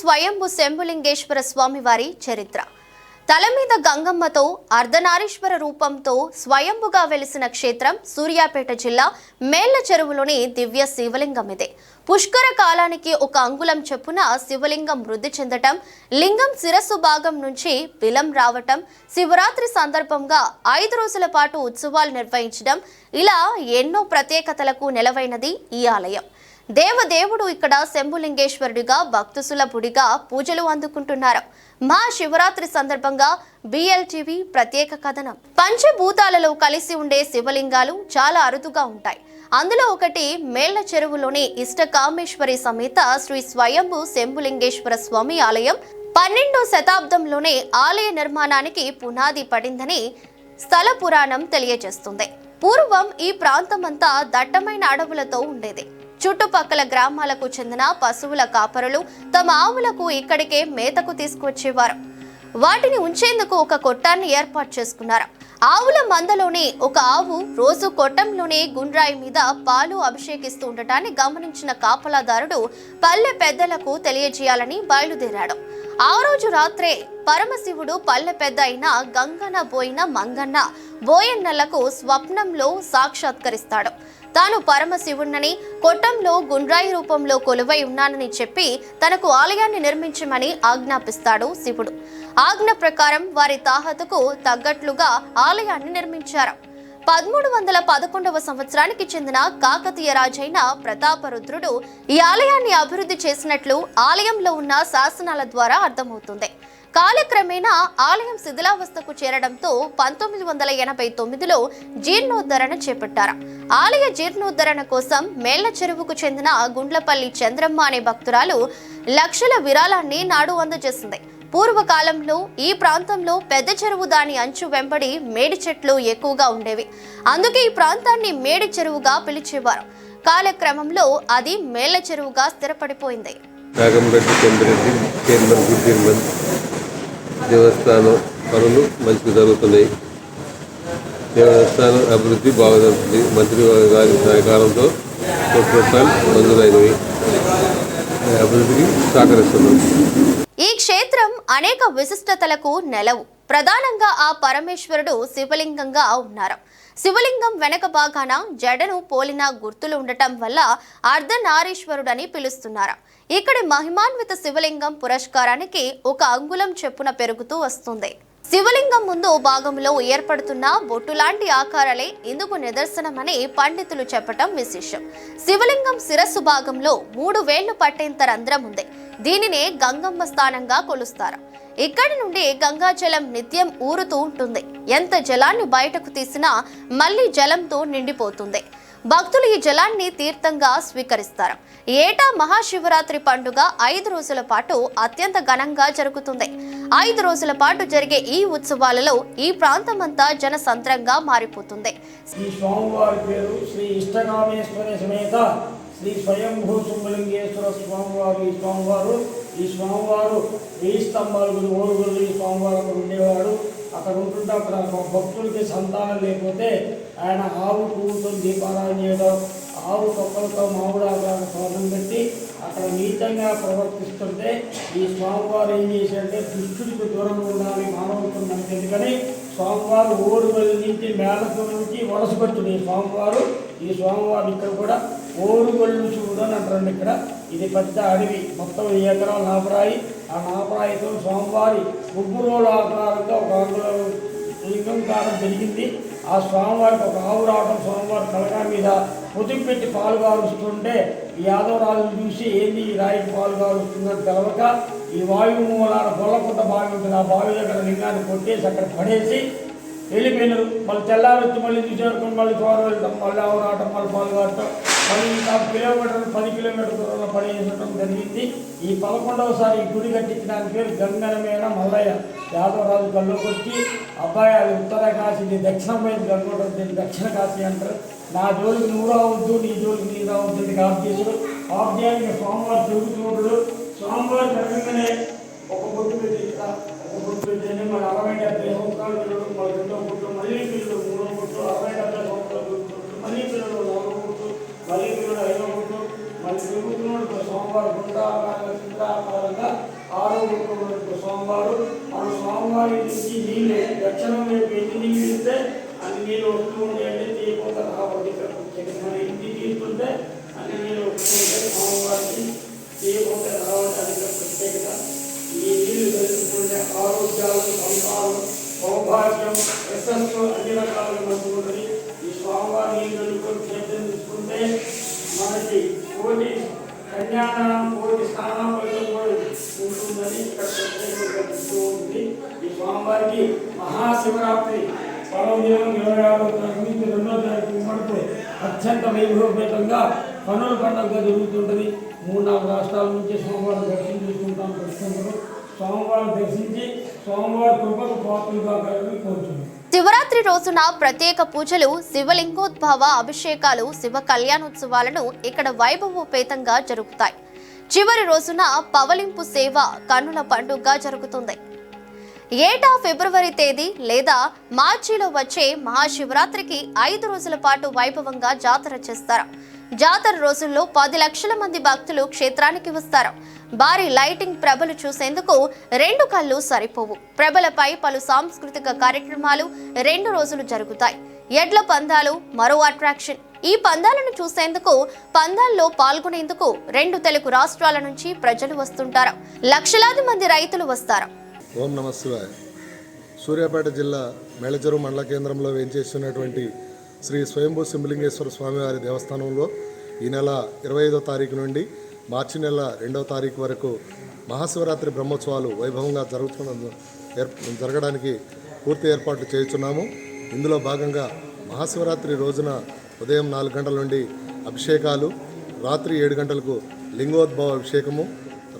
స్వయంభు శంభులింగేశ్వర స్వామివారి చరిత్ర. తల మీద గంగమ్మతో అర్ధనారీశ్వర రూపంతో స్వయంభుగా వెలిసిన క్షేత్రం సూర్యాపేట జిల్లా మేళ్ళ చెరువులోని దివ్య శివలింగం ఇదే. పుష్కర కాలానికి ఒక అంగుళం చొప్పున శివలింగం వృద్ధి చెందటం లింగం శిరస్సు భాగం నుంచి బిలం రావటం శివరాత్రి సందర్భంగా ఐదు రోజుల పాటు ఉత్సవాలు నిర్వహించడం ఇలా ఎన్నో ప్రత్యేకతలకు నెలవైనది ఈ ఆలయం. దేవదేవుడు ఇక్కడ శంభులింగేశ్వరుడిగా భక్తుసులభుడిగా పూజలు అందుకుంటున్నారు. మా శివరాత్రి సందర్భంగా బిఎల్టీవీ ప్రత్యేక కథనం. పంచభూతాలలో కలిసి ఉండే శివలింగాలు చాలా అరుదుగా ఉంటాయి. అందులో ఒకటి మేళ్ళ చెరువులోని ఇష్టకామేశ్వరి సమేత శ్రీ స్వయంభు శంభులింగేశ్వర స్వామి ఆలయం పన్నెండో శతాబ్దంలోనే ఆలయ నిర్మాణానికి పునాది పడిందని స్థల పురాణం తెలియజేస్తుంది. పూర్వం ఈ ప్రాంతమంతా దట్టమైన అడవులతో ఉండేది. చుట్టుపక్కల గ్రామాలకు చెందిన పశువుల కాపరులు తమ ఆవులకు ఇక్కడికే మేతకు తీసుకువచ్చేవారు. వాటిని ఉంచేందుకు ఒక కొట్టాన్ని ఏర్పాటు చేసుకున్నారు. ఆవుల మందలోనే ఒక ఆవు రోజు కొట్టంలోనే గుండ్రాయి మీద పాలు అభిషేకిస్తూ ఉండటాన్ని గమనించిన కాపలాదారుడు పల్లె పెద్దలకు తెలియజేయాలని బయలుదేరాడు. ఆ రోజు రాత్రే పరమశివుడు పల్లె పెద్ద అయిన గంగన బోయిన మంగన్న బోయన్నలకు స్వప్నంలో సాక్షాత్కరిస్తాడు. తాను పరమశివుణ్ణని కొట్టంలో గుండ్రాయి రూపంలో కొలువై ఉన్నానని చెప్పి తనకు ఆలయాన్ని నిర్మించమని ఆజ్ఞాపిస్తాడు శివుడు. ఆజ్ఞ ప్రకారం వారి తాహతకు తగ్గట్లుగా ఆలయాన్ని నిర్మించారు. పదమూడు వందల పదకొండవ సంవత్సరానికి చెందిన కాకతీయ రాజైన ప్రతాపరుద్రుడు ఈ ఆలయాన్ని అభివృద్ధి చేసినట్లు ఆలయంలో ఉన్న శాసనాల ద్వారా అర్థమవుతుంది. కాలక్రమేణా ఆలయం శిథిలావస్థకు చేరడంతో పంతొమ్మిది వందల ఎనభై తొమ్మిదిలో జీర్ణోద్ధరణ చేపట్టారు. ఆలయ జీర్ణోద్ధరణ కోసం మేళ్ళ చెరువుకు చెందిన గుండ్లపల్లి చంద్రమ్మ అనే భక్తురాలు లక్షల విరాళాన్ని నాడు అందజేసింది. పూర్వకాలంలో ఈ ప్రాంతంలో పెద్ద చెరువు దాని అంచు వెంబడి మేడి చెట్లు ఎక్కువగా ఉండేవి. అందుకే ఈ ప్రాంతాన్ని మేడి చెరువుగా పిలిచేవారు. కాలక్రమంలో అది మేళ్ళ చెరువుగా స్థిరపడిపోయింది. దేవస్థానం పనులు మంచిగా జరుగుతున్నాయి. దేవస్థానం అభివృద్ధి బాగా జరుగుతుంది. మంత్రి గారి సహకారంతో కోటి రూపాయలు మంజూరైనవి అభివృద్ధికి సహకరిస్తున్నాం. ఈ క్షేత్రం అనేక విశిష్టతలకు నెలవు. ప్రధానంగా ఆ పరమేశ్వరుడు శివలింగంగా ఉన్నారు. శివలింగం వెనక భాగాన జడను పోలిన గుర్తులు ఉండటం వల్ల అర్ధనారీశ్వరుడని పిలుస్తున్నారు. ఇక్కడి మహిమాన్విత శివలింగం పురస్కారానికి ఒక అంగుళం చెప్పున పెరుగుతూ వస్తుంది. శివలింగం ముందు భాగంలో ఏర్పడుతున్న బొట్టు లాంటి ఆకారాలే ఇందుకు నిదర్శనమని పండితులు చెప్పటం విశేషం. శివలింగం శిరస్సు భాగంలో మూడు వేళ్ళు పట్టేంత రంధ్రం ఉంది. దీనినే గంగమ్మ స్థానంగా కొలుస్తారు. ఇక్కడి నుండి గంగాజలం నిత్యం ఊరుతూ ఉంటుంది. ఎంత జలాన్ని బయటకు తీసినా మళ్ళీ జలంతో నిండిపోతుంది. భక్తులు ఈ జలాన్ని తీర్థంగా స్వీకరిస్తారు. ఏటా మహాశివరాత్రి పండుగ ఐదు రోజుల పాటు అత్యంత ఘనంగా జరుగుతుంది. ఐదు రోజుల పాటు జరిగే ఈ ఉత్సవాలలో ఈ ప్రాంతమంతా జనసంద్రంగా మారిపోతుంది. ఈ స్వామివారి పేరు శ్రీ ఇష్టకామేశ్వర సమేత శ్రీ స్వయంభూ స్వామివారు ఈ స్వామివారు వెయ్యి స్తంభాలు గురి ఓరుగురు ఈ స్వామివారు అక్కడ ఉండేవాడు. అక్కడ ఉంటుంటే అక్కడ భక్తులకి సంతానం లేకపోతే ఆయన ఆవు పువ్వుతో దీపారాయణ చేయడం ఆవు తొక్కలతో మామిడాకారం స్వర్ణం పెట్టి అక్కడ నీతంగా ప్రవర్తిస్తుంటే ఈ స్వామివారు ఏం చేశారంటే దుష్టుడికి దూరంగా ఉండాలి మానవులకు మనకి ఎందుకని స్వామివారు ఓరుగల్లి నుంచి మేళకు నుంచి వలసపెట్టుడు ఈ స్వామివారు ఈ స్వామివారు ఇక్కడ కూడా ఓరుగల్లు చూడని అంటారండి ఇక్కడ. ఇది పెద్ద అడవి. మొత్తం ఈ ఎకరాల నాపరాయి. ఆ నాపరాయితో స్వామివారి ముగ్గురోల ఆకారంగా ఒక అంగుళం లింగం కాలం జరిగింది. ఆ స్వామివారికి ఒక ఆవు రావడం స్వామివారి తలగా మీద పొదుపు పెట్టి పాలు కారుస్తుంటే ఈ యాదవరాజును చూసి ఏంది ఈ రాయికి పాలు కారుస్తుందని తెలవక ఈ వాయువు మూలాన గొల్లకుంట బావి ఉంటుంది ఆ బావి దగ్గర లింగాన్ని కొట్టేసి అక్కడ పడేసి వెళ్ళిపోయినారు. మళ్ళీ తెల్లారొచ్చి మళ్ళీ చూసేరుకుని మళ్ళీ చోర వెళ్తాం. మళ్ళీ ఆవు రావటం మళ్ళీ పాలు కావటం. మళ్ళీ ఇంకా కిలోమీటర్ పది కిలోమీటర్ దూరంలో పడేసడం జరిగింది. ఈ పదకొండవసారి గుడి కట్టించడానికి పేరు గంగనమేన మల్లయ్య. యాదవరాజు గల్లోకొచ్చి అబ్బాయి అది ఉత్తర కాశీ దక్షిణం వైపు గంగోటం దీన్ని దక్షిణ కాశీ అంటారు. నా జోలికి నువ్వు రావద్దు నీ జోలికి నీ రావద్దు ఇది ఆఫ్ చేసుడు ఆఫ్ చేయడానికి స్వామివారు తిరుగుతున్నాడు స్వామివారు ఒక బొట్టు పెట్టి ఒక బొట్టు పెట్టి మన అరవై డెబ్బై సంవత్సరాలు పిల్లలు మన రెండో బొట్టు మళ్ళీ పిల్లలు మూడో బొట్టు అరవై డెబ్బై సంవత్సరాలు బొట్టు మళ్ళీ పిల్లలు నాలుగో బొట్టు మళ్ళీ పిల్లలు ఐదో బొట్టు మళ్ళీ తిరుగుతున్నాడు సోమవారం గుండా ఆకారంగా చిత్ర ఆకారంగా ఆ స్వామివారి నుంచి నీళ్ళు దక్షిణం రేపు ఎన్ని నీళ్ళు ఇస్తే అన్ని నీళ్ళు వస్తూ ఉంటాయంటే తీయకుండా రావాలి ఇక్కడ. ప్రత్యేకంగా మన ఇంటి తీసుకుంటే అన్ని నీళ్ళు వస్తూ ఉంటాయి స్వామివారికి తీయకుండా రావాలి అది ప్రత్యేకత. ఈ నీళ్ళు తెలుసుకుంటే ఆరోగ్యాలు సంతానం సౌభాగ్యం యశస్సు అన్ని రకాలుగా మంచిగా ఉంటుంది ఈ స్వామివారి నీళ్ళు తెలుసుకొని క్షేత్రం తీసుకుంటే మనకి కోటి కన్యాదానం కోటి స్నానం ఫలితం కూడా ఉంటుందని ఇక్కడ ప్రత్యేకంగా చెప్తూ ఉంది ఈ స్వామివారికి మహాశివరాత్రి పర్వదినం ఇరవై ఆరో తారీఖు నుంచి రెండో తారీఖు వరకు అత్యంత వైభవపేతంగా పనుల పండుగగా జరుగుతుంటుంది. మూడు నాలుగు రాష్ట్రాల నుంచి సోమవారం దర్శనం చేసుకుంటాం ప్రస్తుతం సోమవారం దర్శించి సోమవారం కృపకు పాత్రలుగా కలగని కోరుతున్నాం శివరాత్రి రోజున ప్రత్యేక పూజలు శివలింగోద్భవ అభిషేకాలు శివ కళ్యాణోత్సవాలను ఇక్కడ వైభవోపేతంగా జరుగుతాయి చివరి రోజున పవలింపు సేవ కన్నుల పండుగగా జరుగుతుంది. ఏటా ఫిబ్రవరి తేదీ లేదా మార్చిలో వచ్చే మహాశివరాత్రికి ఐదు రోజుల పాటు వైభవంగా జాతర చేస్తారు. జాతర రోజుల్లో పది లక్షల మంది భక్తులు క్షేత్రానికి వస్తారు. భారీ లైటింగ్ ప్రభలు చూసేందుకు రెండు కళ్ళు సరిపోవు. ప్రభలపై పలు సాంస్కృతిక కార్యక్రమాలు రెండు రోజులు జరుగుతాయి. ఎడ్ల పందాలు మరో అట్రాక్షన్. ఈ పందాలను చూసేందుకు పందాల్లో పాల్గొనేందుకు రెండు తెలుగు రాష్ట్రాల నుంచి ప్రజలు వస్తుంటారు. లక్షలాది మంది రైతులు వస్తారు. ఓం నమ శివాయ. సూర్యాపేట జిల్లా మేళచెరువు మండల కేంద్రంలో వేయించేస్తున్నటువంటి శ్రీ స్వయంభూ సింహలింగేశ్వర స్వామివారి దేవస్థానంలో ఈ నెల ఇరవై ఐదో తారీఖు నుండి మార్చి నెల రెండవ తారీఖు వరకు మహాశివరాత్రి బ్రహ్మోత్సవాలు వైభవంగా జరుగుతున్న ఏర్ జరగడానికి పూర్తి ఏర్పాట్లు చేస్తున్నాము ఇందులో భాగంగా మహాశివరాత్రి రోజున ఉదయం నాలుగు గంటల నుండి అభిషేకాలు రాత్రి ఏడు గంటలకు లింగోద్భవ అభిషేకము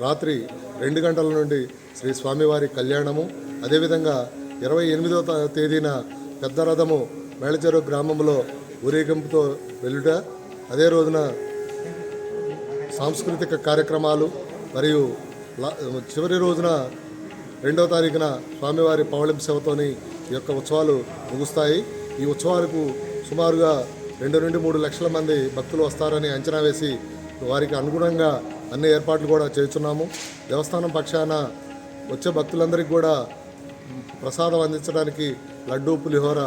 రాత్రి రెండు గంటల నుండి శ్రీ స్వామివారి కళ్యాణము అదేవిధంగా ఇరవై ఎనిమిదవ తేదీన పెద్ద రథము మేళచెరు గ్రామంలో ఊరేగింపుతో వెళ్ళుట అదే రోజున సాంస్కృతిక కార్యక్రమాలు మరియు చివరి రోజున రెండవ తారీఖున స్వామివారి పవళింపు సేవతోని ఈ యొక్క ఉత్సవాలు ముగుస్తాయి. ఈ ఉత్సవాలకు సుమారుగా రెండు నుండి మూడు లక్షల మంది భక్తులు వస్తారని అంచనా వేసి వారికి అనుగుణంగా అన్ని ఏర్పాట్లు కూడా చేస్తున్నాము. దేవస్థానం పక్షాన వచ్చే భక్తులందరికీ కూడా ప్రసాదం అందించడానికి లడ్డూ పులిహోర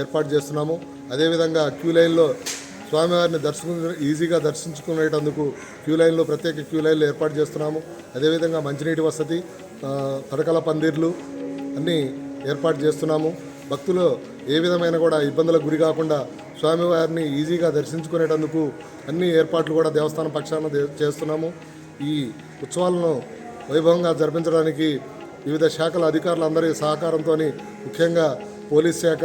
ఏర్పాటు చేస్తున్నాము. అదేవిధంగా క్యూ లైన్లో స్వామివారిని దర్శించు ఈజీగా దర్శించుకునేటందుకు క్యూ లైన్లో ప్రత్యేక క్యూ లైన్లు ఏర్పాటు చేస్తున్నాము. అదేవిధంగా మంచినీటి వసతి తడకల పందిర్లు అన్నీ ఏర్పాటు చేస్తున్నాము. భక్తులు ఏ విధమైన కూడా ఇబ్బందులకు గురి కాకుండా స్వామివారిని ఈజీగా దర్శించుకునేటందుకు అన్ని ఏర్పాట్లు కూడా దేవస్థానం పక్షాన చేస్తున్నాము. ఈ ఉత్సవాలను వైభవంగా జరిపించడానికి వివిధ శాఖల అధికారులందరి సహకారంతో ముఖ్యంగా పోలీస్ శాఖ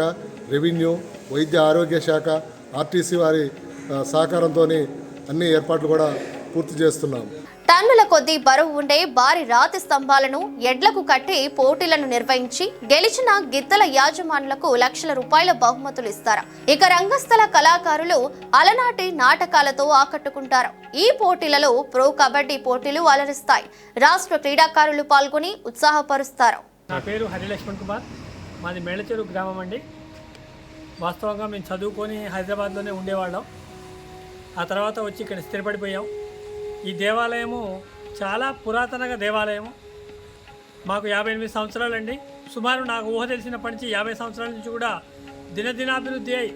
రెవెన్యూ వైద్య ఆరోగ్య శాఖ ఆర్టీసీ వారి సహకారంతో అన్ని ఏర్పాట్లు కూడా పూర్తి చేస్తున్నాం. టన్నుల కొద్దీ బరువు ఉండే భారీ రాతి స్తంభాలను ఎడ్లకు కట్టి పోటీలను నిర్వహించి గెలిచిన గిద్దల యాజమానులకు లక్షల రూపాయల బహుమతులు ఇస్తారు? ఇక రంగస్థల కళాకారులు అలనాటి నాటకాలతో ఆకట్టుకుంటారు. ఈ పోటీలలో ప్రో కబడ్డీ పోటీలు అలరిస్తాయి. రాష్ట్ర క్రీడాకారులు పాల్గొని ఉత్సాహపరుస్తారు. నా పేరు హరిలక్ష్మణ్ కుమార్. మాది మేళచెరు గ్రామం అండి. వాస్తవంగా మేము చదువుకొని హైదరాబాద్లోనే ఉండేవాళ్ళం. ఆ తర్వాత వచ్చి ఇక్కడ స్థిరపడిపోయాం. ఈ దేవాలయము చాలా పురాతనగా దేవాలయము. మాకు యాభై ఎనిమిది సంవత్సరాలండి. సుమారు నాకు ఊహ తెలిసినప్పటి నుంచి యాభై సంవత్సరాల నుంచి కూడా దినదినాభివృద్ధి అయి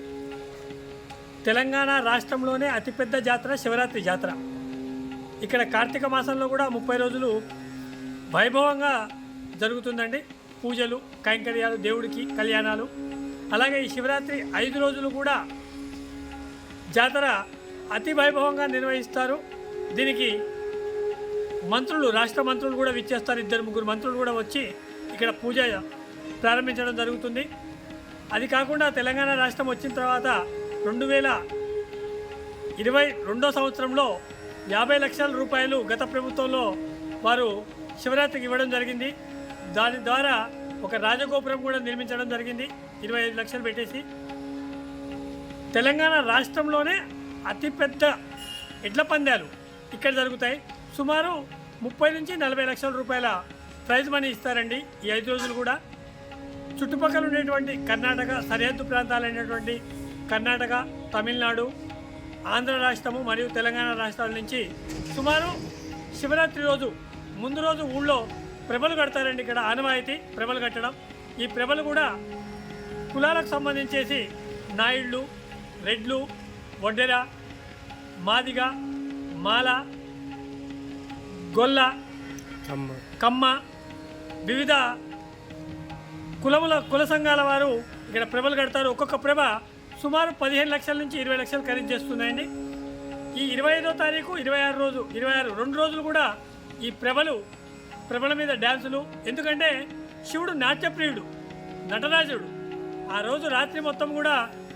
తెలంగాణ రాష్ట్రంలోనే అతిపెద్ద జాతర శివరాత్రి జాతర. ఇక్కడ కార్తీక మాసంలో కూడా ముప్పై రోజులు వైభవంగా జరుగుతుందండి. పూజలు కైంకర్యాలు దేవుడికి కళ్యాణాలు. అలాగే ఈ శివరాత్రి ఐదు రోజులు కూడా జాతర అతి వైభవంగా నిర్వహిస్తారు. దీనికి మంత్రులు రాష్ట్ర మంత్రులు కూడా విచ్చేస్తారు. ఇద్దరు ముగ్గురు మంత్రులు కూడా వచ్చి ఇక్కడ పూజ ప్రారంభించడం జరుగుతుంది. అది కాకుండా తెలంగాణ రాష్ట్రం వచ్చిన తర్వాత రెండు వేల ఇరవై రెండో సంవత్సరంలో యాభై లక్షల రూపాయలు గత ప్రభుత్వంలో వారు శివరాత్రికి ఇవ్వడం జరిగింది. దాని ద్వారా ఒక రాజగోపురం కూడా నిర్మించడం జరిగింది. ఇరవై ఐదు లక్షలు పెట్టేసి. తెలంగాణ రాష్ట్రంలోనే అతిపెద్ద ఎడ్ల పందాలు. ఇక్కడ జరుగుతాయి. సుమారు ముప్పై నుంచి నలభై లక్షల రూపాయల ప్రైజ్ మనీ ఇస్తారండి ఈ ఐదు రోజులు కూడా. చుట్టుపక్కల ఉండేటువంటి కర్ణాటక సరిహద్దు ప్రాంతాలైనటువంటి కర్ణాటక తమిళనాడు ఆంధ్ర రాష్ట్రము మరియు తెలంగాణ రాష్ట్రాల నుంచి సుమారు శివరాత్రి రోజు ముందు రోజు ఊళ్ళో ప్రభలు కడతారండి ఇక్కడ ఆనవాయితీ ప్రభలు కట్టడం. ఈ ప్రభలు కూడా కులాలకు సంబంధించేసి నాయుళ్ళు రెడ్లు వడ్డెర మాదిగ మాల గొల్ల కమ్మ. వివిధ కులముల కుల సంఘాల వారు ఇక్కడ ప్రభలు కడతారు. ఒక్కొక్క ప్రభ సుమారు పదిహేను లక్షల నుంచి ఇరవై లక్షలు ఖరీదు చేస్తున్నాయండి. ఈ ఇరవై ఐదో తారీఖు ఇరవై ఆరు రోజు ఇరవై ఆరు రెండు రోజులు కూడా ఈ ప్రభలు ప్రభల మీద డ్యాన్సులు. ఎందుకంటే శివుడు నాట్యప్రియుడు నటరాజుడు. ఆ రోజు రాత్రి మొత్తం కూడా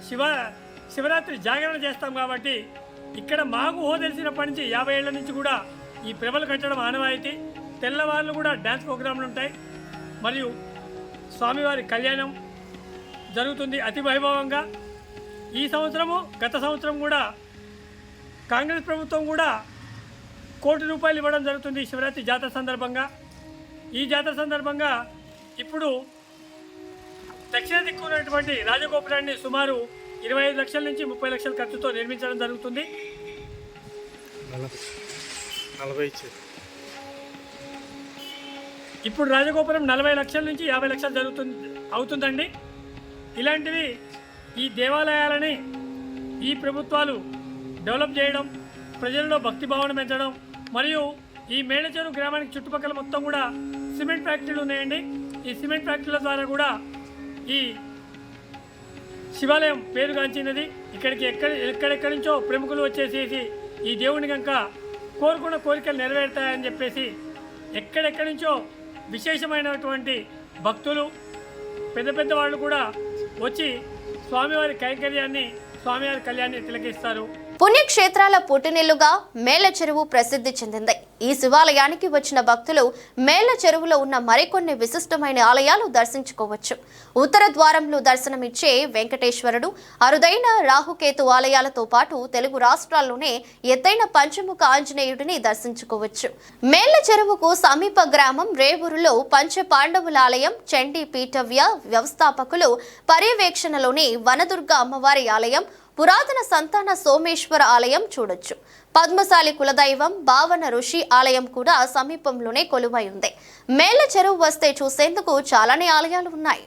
శివ శివరాత్రి జాగరణ చేస్తాం కాబట్టి ఇక్కడ మాకు ఓ తెలిసినప్పటి నుంచి యాభై ఏళ్ళ నుంచి కూడా ఈ ప్రభలు కట్టడం ఆనవాయితీ. తెల్లవాళ్ళు కూడా డ్యాన్స్ ప్రోగ్రాంలు ఉంటాయి. మరియు స్వామివారి కళ్యాణం జరుగుతుంది అతి వైభవంగా. ఈ సంవత్సరము గత సంవత్సరం కూడా కాంగ్రెస్ ప్రభుత్వం కూడా కోటి రూపాయలు ఇవ్వడం జరుగుతుంది శివరాత్రి జాతర సందర్భంగా. ఈ జాతర సందర్భంగా ఇప్పుడు దక్షిణ దిక్కున్నటువంటి రాజగోపురాన్ని సుమారు ఇరవై ఐదు లక్షల నుంచి ముప్పై లక్షల ఖర్చుతో నిర్మించడం జరుగుతుంది. ఇప్పుడు రాజగోపురం నలభై లక్షల నుంచి యాభై లక్షలు జరుగుతుంది అవుతుందండి. ఇలాంటివి ఈ దేవాలయాలని ఈ ప్రభుత్వాలు డెవలప్ చేయడం ప్రజల్లో భక్తి భావన పెంచడం మరియు ఈ మేడచెరు గ్రామానికి చుట్టుపక్కల మొత్తం కూడా సిమెంట్ ఫ్యాక్టరీలు ఉన్నాయండి. ఈ సిమెంట్ ఫ్యాక్టరీల ద్వారా కూడా ఈ శివాలయం పేరుగాంచినది ఇక్కడికి ఎక్కడ ఎక్కడెక్కడి నుంచో ప్రముఖులు వచ్చేసేసి ఈ దేవుని కనుక కోరుకున్న కోరికలు నెరవేరుతాయని చెప్పేసి ఎక్కడెక్కడి నుంచో విశేషమైనటువంటి భక్తులు పెద్ద పెద్ద వాళ్ళు కూడా వచ్చి స్వామివారి కైంకర్యాన్ని స్వామివారి కళ్యాణాన్ని తిలకిస్తారు. పుణ్యక్షేత్రాల పుట్టినిల్లుగా మేల చెరువు ప్రసిద్ధి చెందింది. ఈ శివాలయానికి వచ్చిన భక్తులు మేల చెరువులో ఉన్న మరికొన్ని విశిష్టమైన ఆలయాలు దర్శించుకోవచ్చు. ఉత్తర ద్వారంలో దర్శనమిచ్చే వెంకటేశ్వరుడు అరుదైన రాహుకేతు ఆలయాలతో పాటు తెలుగు రాష్ట్రాల్లోనే ఎత్తైన పంచముఖ ఆంజనేయుడిని దర్శించుకోవచ్చు. మేళ్ళ చెరువుకు సమీప గ్రామం రేవూరులో పంచ పాండవుల ఆలయం చండీ పీఠవ్య వ్యవస్థాపకులు పర్యవేక్షణలోని వనదుర్గ అమ్మవారి ఆలయం పురాతన సంతాన సోమేశ్వర ఆలయం చూడొచ్చు. పద్మశాలి కులదైవం భావన ఋషి ఆలయం కూడా సమీపంలోనే కొలువై ఉంది. మేళ్ళ చెరువు వస్తే చూసేందుకు చాలానే ఆలయాలు ఉన్నాయి.